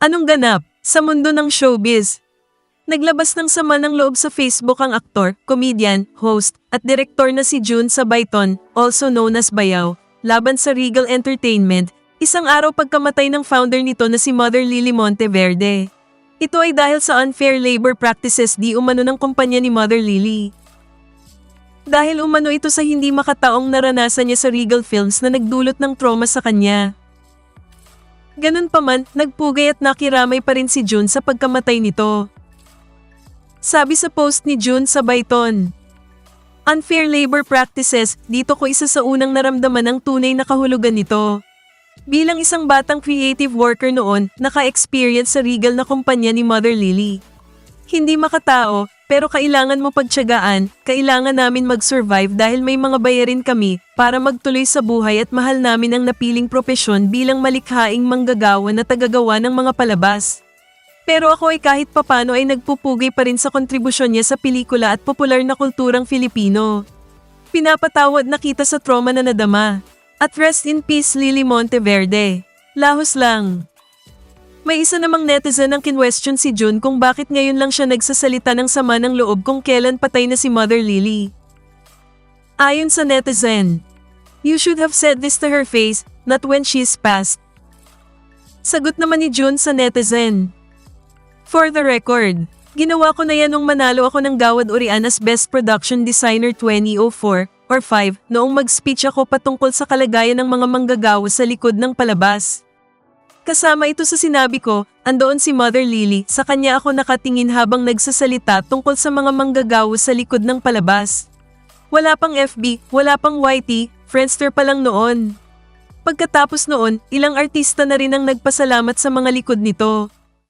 Anong ganap sa mundo ng showbiz? Naglabas ng sama ng loob sa Facebook ang aktor, comedian, host, at direktor na si June Sabayton, also known as Bayaw, laban sa Regal Entertainment, isang araw pagkamatay ng founder nito na si Mother Lily Monteverde. Ito ay dahil sa unfair labor practices di umano ng kumpanya ni Mother Lily. Dahil umano ito sa hindi makataong naranasan niya sa Regal Films na nagdulot ng trauma sa kanya. Ganun pa man, nagpugay at nakiramay pa rin si June sa pagkamatay nito. Sabi sa post ni June sa Bayton, Unfair labor practices, dito ko isa sa unang naramdaman ang tunay na kahulugan nito. Bilang isang batang creative worker noon, naka-experience sa regal na kumpanya ni Mother Lily. Hindi makatao, pero kailangan mo pagtyagaan, kailangan namin mag-survive dahil may mga bayarin kami para magtuloy sa buhay at mahal namin ang napiling propesyon bilang malikhaing manggagawa na tagagawa ng mga palabas. Pero ako ay kahit papano ay nagpupugay pa rin sa kontribusyon niya sa pelikula at popular na kulturang Filipino. Pinapatawad na kita sa trauma na nadama. At rest in peace Lily Monteverde. Lahos lang. May isa namang netizen ang kinwestiyon si June kung bakit ngayon lang siya nagsasalita ng sama ng loob kung kailan patay na si Mother Lily. Ayon sa netizen, You should have said this to her face, not when she's passed. Sagot naman ni June sa netizen. For the record, ginawa ko na yan nung manalo ako ng Gawad Urian as Best Production Designer 2004 or 5 noong mag-speech ako patungkol sa kalagayan ng mga manggagawa sa likod ng palabas. Kasama ito sa sinabi ko, andoon si Mother Lily, sa kanya ako nakatingin habang nagsasalita tungkol sa mga manggagawa sa likod ng palabas. Wala pang FB, wala pang YT, Friendster pa lang noon. Pagkatapos noon, ilang artista na rin ang nagpasalamat sa mga likod nito.